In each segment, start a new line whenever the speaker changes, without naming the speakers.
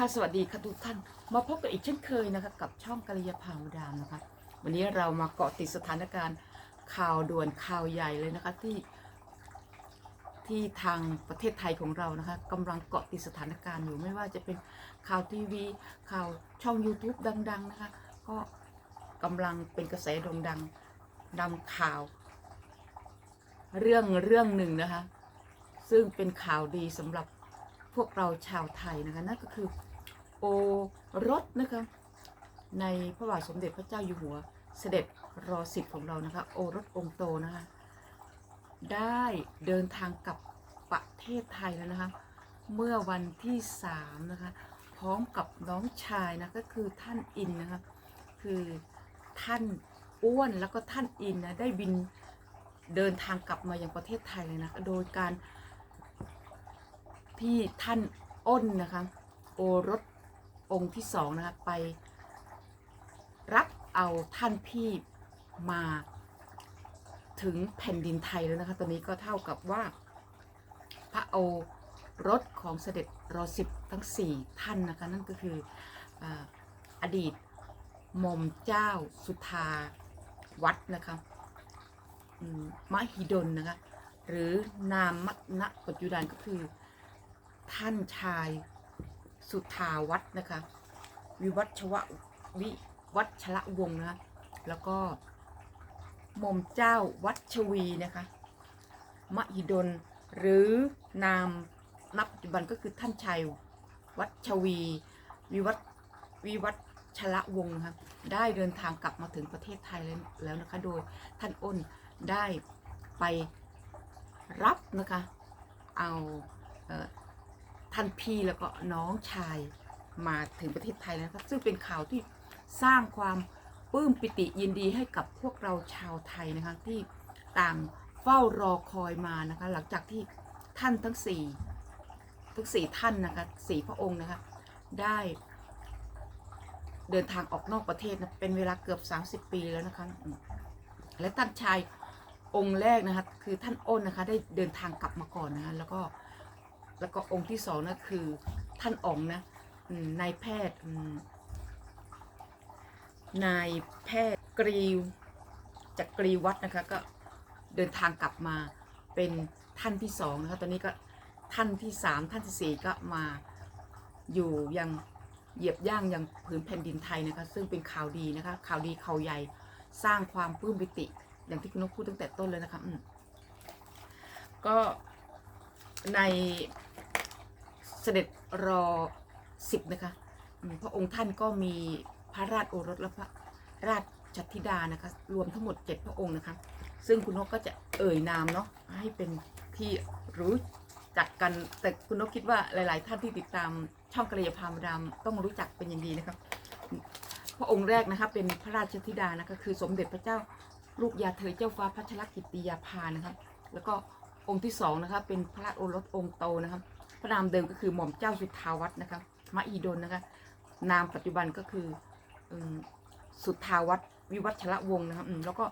ค่ะสวัสดีค่ะทุกท่านมาพบกันอีกเช่นเคยนะคะกับช่องกัลยาภาวดามนะคะ วันนี้เรามาเกาะติดสถานการณ์ข่าวด่วนข่าวใหญ่เลยนะคะที่ที่ทางประเทศไทยของเรานะคะกำลังเกาะติดสถานการณ์อยู่ไม่ว่าจะเป็นข่าวทีวีข่าวช่อง YouTube ดัง ๆ นะคะ ก็กำลังเป็นกระแสโด่งดังนำข่าว เรื่องเรื่องหนึ่งนะคะ ซึ่งเป็นข่าวดีสำหรับ พวกเราชาวไทยนะคะนั่นก็คือโอรสนะคะในพระบาทสมเด็จพระเจ้าอยู่หัว เสด็จรอสิบของเรานะคะ โอรสองโตนะคะได้เดินทางกลับประเทศไทยแล้วนะคะเมื่อวันที่สามนะคะพร้อมกับน้องชายนะก็คือท่านอินนะคะคือท่านอ้วนแล้วก็ท่านอินนะได้บินเดินทางกลับมายังประเทศไทยเลยนะโดยการ ที่ท่านอ้นนะคะ โอรสองค์ที่สองนะคะไปรับเอาท่านพี่มาถึงแผ่นดินไทยแล้วนะคะ ตอนนี้ก็เท่ากับว่า พระโอรสของเสด็จรอสิบทั้งสี่ท่านนะคะ นั่นก็คือออดีตหม่อมเจ้าสุธาวัดนะคะมหิดลนะคะ หรือนามณปัจจุบันก็คือ ท่านชายสุทาวัฒน์นะคะ วิวัชวะวิวัชระวงศ์นะคะแล้วก็หม่อมเจ้าวัชวีนะคะ มหิดล หรือนามนับปัจจุบันก็คือท่านชายวัชวี วิวัฒวิวัชระวงศ์นะคะได้เดินทางกลับมาถึงประเทศไทยแล้วนะคะ โดยท่านอ้นได้ไปรับนะคะ เอาเท่านพี่แล้วก็น้องชายมาถึงประเทศไทยแล้วนะครับซึ่งเป็นข่าวที่สร้างความปลื้มปิติยินดีให้กับพวกเราชาวไทยนะคะที่ต่างเฝ้ารอคอยมานะคะหลังจากที่ท่านทั้งสี่ทั้งสี่ท่านนะคะสี่พระองค์นะคะได้เดินทางออกนอกประเทศนะเป็นเวลาเกือบ 30 ปีแล้วนะคะและท่านชายองค์แรกนะคะคือท่านอ้นนะคะได้เดินทางกลับมาก่อนนะคะแล้วก็ แล้วก็องค์ที่สองนะคือท่านอ๋องนะนายแพทย์นายแพทย์กรีวจากกรีวัดนะคะก็เดินทางกลับมาเป็นท่านที่สองนะคะตอนนี้ก็ท่านที่สามท่านที่สี่ก็มาอยู่ยังเหยียบย่างยังผืนแผ่นดินไทยนะคะ ซึ่งเป็นข่าวดีนะคะ ข่าวดีข่าวใหญ่สร้างความปลื้มปิติ อย่างที่คุณนกพูดตั้งแต่ต้นเลยนะคะก็ ในเสด็จรอสิบนะคะพระองค์ท่านก็มีพระราชโอรสและพระราชธิดานะคะรวมทั้งหมดเจ็ดพระองค์นะคะ ซึ่งคุณนกก็จะเอ่ยนามเนาะให้เป็นที่รู้จักกันแต่คุณนกคิดว่าหลาย ๆ ท่านที่ติดตามช่องกระยาพามดามต้องรู้จักเป็นอย่างดีนะครับพระองค์แรกนะคะเป็นพระราชธิดานะคะคือสมเด็จพระเจ้าลูกยาเธอเจ้าฟ้าพัชรกิติยาภานะครับ แล้วก็ องค์ที่สองนะคะเป็นพระโอรสองค์โตนะครับ พระนามเดิมก็คือหม่อมเจ้าสุทธาวัฒน์นะคะมหิดลนะคะนามปัจจุบันก็คืออสุทธาวัฒวิวัชระวงศ์นะครับแล้วก็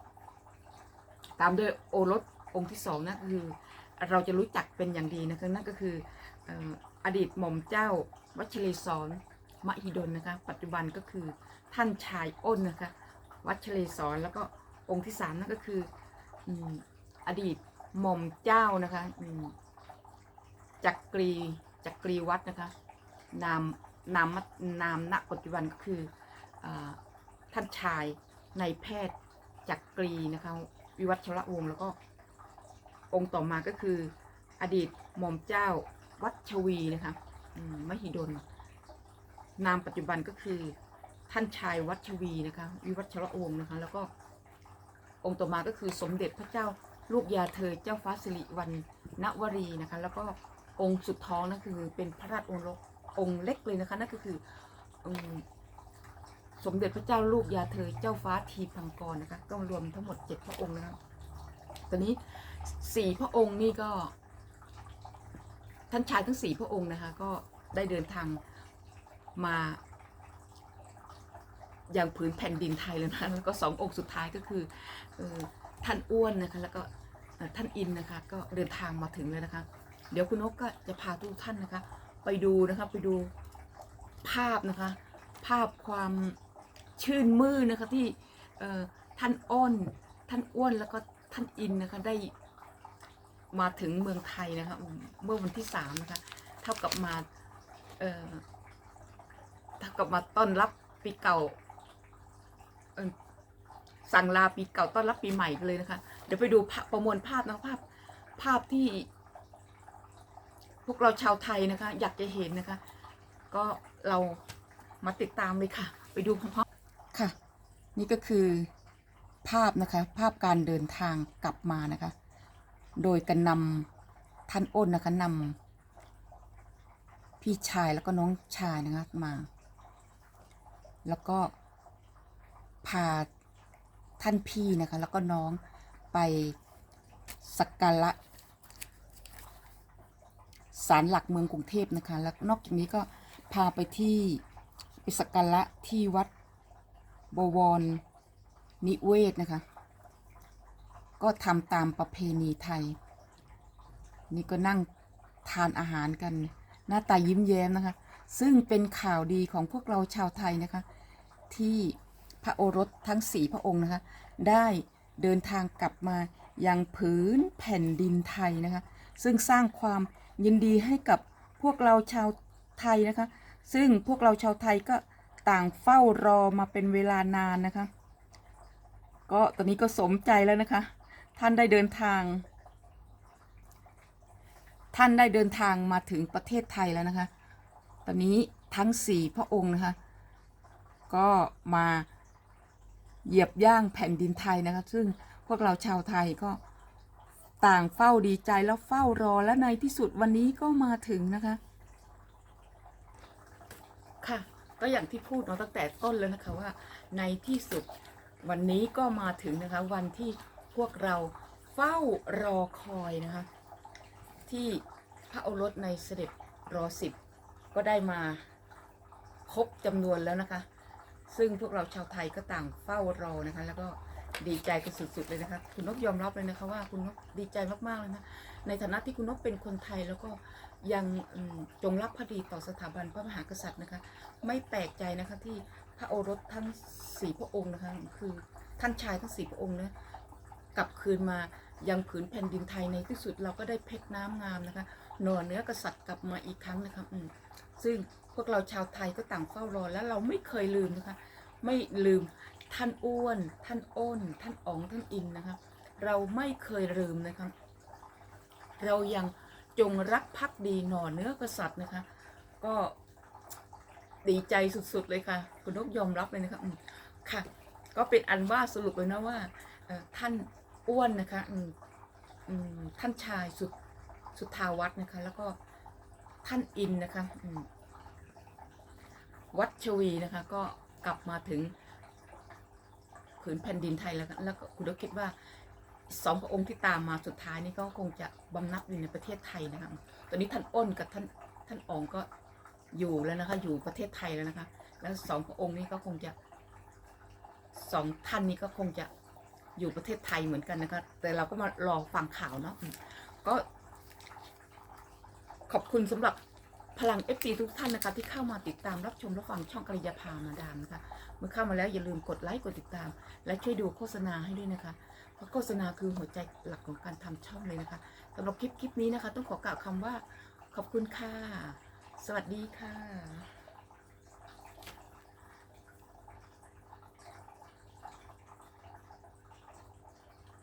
ตามด้วยโอรสองค์ที่สองนะคือเราจะรู้จักเป็นอย่างดีนะคะนั่นก็คืออดีตหม่อมเจ้าวัชรีสอนมหิดลนะคะ ปัจจุบันก็คือท่านชายอ้นนะคะ วัชรีสอนแล้วก็องค์ที่สามนั่นก็คืออดีต หม่อมเจ้านะคะจักรีจักรีวัดนะคะ นามนามนามณปัจจุบันก็คืออท่านชายในแพทย์จักรีนะคะ วิวัชระวงศ์แล้วก็ องค์ต่อมาก็คือ อดีตหม่อมเจ้าวัชวีนะคะมมหิดลนามปัจจุบันก็คือ ท่านชายวัชวีนะคะ วิวัชระวงศ์นะคะ แล้วก็องค์ต่อมาก็คือสมเด็จพระเจ้า ลูกยาเธอเจ้าฟ้าสิริวัณณวรีนะคะ แล้วก็องค์สุดท้องนั่นคือเป็นพระราชโอรสองค์เล็กเลยนะคะนั่นก็คืออสมเด็จพระเจ้าลูกยาเธอเจ้าฟ้าทีพังกรนะคะก็รวมทั้งหมดเจ็ดพระองค์นะครับตอนนี้สี่พระองค์นี่ก็ท่านชายทั้งสี่พระองค์นะคะ ก็ได้เดินทางมา อย่างผืนแผ่นดินไทยแล้วนะแล้วก็สององค์สุดท้ายก็คืออท่านอ้วนนะคะแล้วก็ท่านอินนะคะ ก็เดินทางมาถึงเลยนะคะ เดี๋ยวคุณนกก็จะพาทุกท่านนะคะ ไปดูนะคะไปดูภาพนะคะ ภาพความชื่นมื่นนะคะที่ท่านอ้นท่านอ้วนแล้วก็ท่านอินนะคะได้มาถึงเมืองไทยนะคะเมื่อวันที่สามนะคะเท่ากับมาเท่ากับมาต้อนรับปีเก่า สั่งลาปีเก่าต้อนรับปีใหม่เลยนะคะ เดี๋ยวไปดูประมวลภาพนะคะภาพภาพที่ พวกเราชาวไทยนะคะ อยากจะเห็นนะคะ ก็เรามาติดตามเลยค่ะ ไปดูพร้อมๆค่ะ นี่ก็คือภาพนะคะ ภาพการเดินทางกลับมานะคะ โดยการนำท่านอ้นนะคะนำพี่ชายแล้วก็น้องชายนะคะมา แล้วก็ พาท่านพี่นะคะ แล้วก็น้องไปสักการะศาลหลักเมืองกรุงเทพนะคะ แล้วนอกจากนี้ก็พาไปที่ไปสักการะที่วัดบวรนิเวศนะคะ ก็ทำตามประเพณีไทย นี่ก็นั่งทานอาหารกัน หน้าตายิ้มแย้มนะคะ ซึ่งเป็นข่าวดีของพวกเราชาวไทยนะคะ ที่ พระโอรสทั้งสี่พระองค์นะคะ ได้เดินทางกลับมายังผืนแผ่นดินไทยนะคะ ซึ่งสร้างความยินดีให้กับพวกเราชาวไทยนะคะ ซึ่งพวกเราชาวไทยก็ต่างเฝ้ารอมาเป็นเวลานานนะคะ ก็ตอนนี้ก็สมใจแล้วนะคะ ท่านได้เดินทาง ท่านได้เดินทางมาถึงประเทศไทยแล้วนะคะ ตอนนี้ทั้งสี่พระองค์นะคะ ก็มา เหยียบย่างแผ่นดินไทยนะคะ ซึ่งพวกเราชาวไทยก็ต่างเฝ้าดีใจแล้วเฝ้ารอและในที่สุดวันนี้ก็มาถึงนะคะ ค่ะ ก็อย่างที่พูดมาตั้งแต่ต้นแล้วนะคะว่า ในที่สุดวันนี้ก็มาถึงนะคะ วันที่พวกเราเฝ้ารอคอยนะคะ ที่พระโอรสในเสด็จรอสิบก็ได้มาครบจำนวนแล้วนะคะ ซึ่งพวกเราชาวไทยก็ต่างเฝ้ารอนะคะ แล้วก็ดีใจกันสุดๆเลยนะคะคุณนกยอมรับเลยนะคะว่าคุณนกดีใจมากๆเลยนะในฐานะที่คุณนกเป็นคนไทยแล้วก็ยังจงรักภักดีต่อสถาบันพระมหากษัตริย์นะคะ ไม่แปลกใจนะคะที่พระโอรสทั้งสี่พระองค์นะคะคือท่านชายทั้งสี่พระองค์นะกลับคืนมายังผืนแผ่นดินไทยในที่สุดเราก็ได้เพชรน้ำงามนะคะ หน่อเนื้อกษัตริย์กลับมาอีกครั้งนะคะ ซึ่งพวกเราชาวไทยก็ต่างเฝ้ารอ และเราไม่เคยลืมนะคะ ไม่ลืมท่านอ้วน ท่านอ้น ท่านอ๋อง ท่านอินนะคะ เราไม่เคยลืมนะคะ เรายังจงรักภักดีหน่อเนื้อกษัตริย์นะคะ ก็ดีใจสุดๆเลยค่ะ คุณนกยอมรับเลยนะคะค่ะ ก็เป็นอันว่าสรุปเลยนะว่าท่านอ้วนนะคะท่านชายสุดสุดทาวัดนะคะ แล้วก็ท่านอินนะคะ วัดชวีนะคะ ก็กลับมาถึงผืนแผ่นดินไทยแล้วแล้วก็คุณนกคิดว่าสองพระองค์ที่ตามมาสุดท้ายนี่ก็คงจะบำนับอยู่ในประเทศไทยนะคะตอนนี้ท่านอ้นกับท่านท่านองก็อยู่แล้วนะคะ อยู่ประเทศไทยแล้วนะคะ แล้วสองพระองค์นี้ก็คงจะสองท่านนี้ก็คงจะอยู่ประเทศไทยเหมือนกันนะคะ แต่เราก็มารอฟังข่าวเนาะก็ขอบคุณสำหรับ พลังเอฟีทุกท่านนะคะ ที่เข้ามาติดตามรับชมรับฟังช่องกริยาพามาดามนะคะ เมื่อเข้ามาแล้วอย่าลืมกดไลค์กดติดตาม และช่วยดูโฆษณาให้ด้วยนะคะ เพราะโฆษณาคือหัวใจหลักของการทำช่องเลยนะคะสำหรับคลิปคลิปนี้นะคะ ต้องขอกล่าวคำว่าขอบคุณค่ะ สวัสดีค่ะ